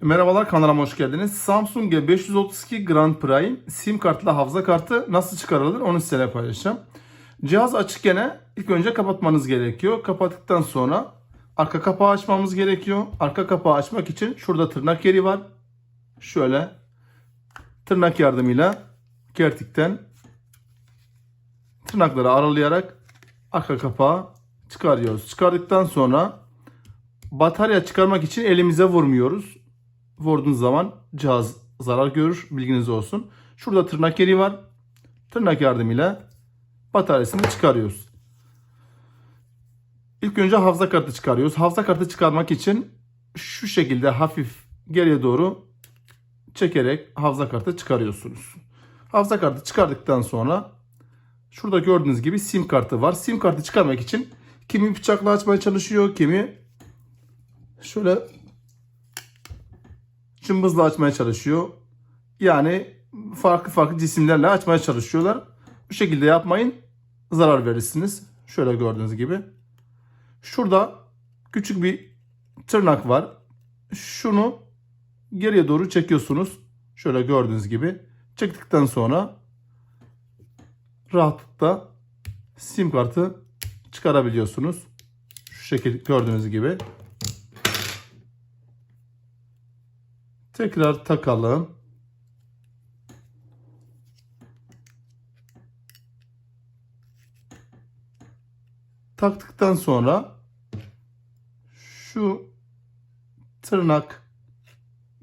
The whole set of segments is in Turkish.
Merhabalar kanalıma hoş geldiniz. Samsung G532 Grand Prime sim kartlı hafıza kartı nasıl çıkarılır onu sizinle paylaşacağım. Cihaz açık gene ilk önce kapatmanız gerekiyor. Kapattıktan sonra arka kapağı açmamız gerekiyor. Arka kapağı açmak için şurada tırnak yeri var. Şöyle tırnak yardımıyla gertikten tırnakları aralayarak arka kapağı çıkarıyoruz. Çıkardıktan sonra batarya çıkarmak için elimize vurmuyoruz. Vurduğunuz zaman cihaz zarar görür. Bilginiz olsun. Şurada tırnak yeri var. Tırnak yardımıyla bataryasını çıkarıyoruz. İlk önce hafıza kartı çıkarıyoruz. Hafıza kartı çıkarmak için şu şekilde hafif geriye doğru çekerek hafıza kartı çıkarıyorsunuz. Hafıza kartı çıkardıktan sonra şurada gördüğünüz gibi sim kartı var. Sim kartı çıkarmak için kimi bıçakla açmaya çalışıyor, kimi şöyle cımbızla açmaya çalışıyor. Yani farklı farklı cisimlerle açmaya çalışıyorlar. Bu şekilde yapmayın. Zarar verirsiniz. Şöyle gördüğünüz gibi. Şurada küçük bir tırnak var. Şunu geriye doğru çekiyorsunuz. Şöyle gördüğünüz gibi. Çektikten sonra rahatlıkla sim kartı çıkarabiliyorsunuz. Şu şekilde gördüğünüz gibi. Tekrar takalım. Taktıktan sonra şu tırnak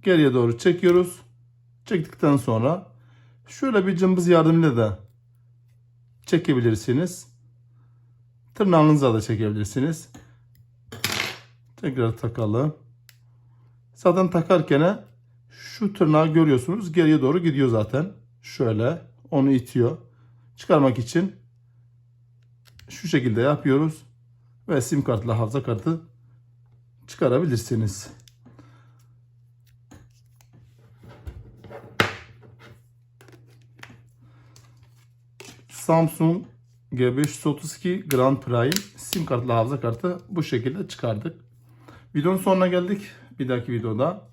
geriye doğru çekiyoruz. Çektikten sonra şöyle bir cımbız yardımıyla da çekebilirsiniz. Tırnağınızla da çekebilirsiniz. Tekrar takalım. Zaten takarken şu tırnağı görüyorsunuz. Geriye doğru gidiyor zaten. Şöyle onu itiyor. Çıkarmak için şu şekilde yapıyoruz. Ve sim kartla hafıza kartı çıkarabilirsiniz. Samsung G532 Grand Prime sim kartla hafıza kartı bu şekilde çıkardık. Videonun sonuna geldik. Bir dahaki videoda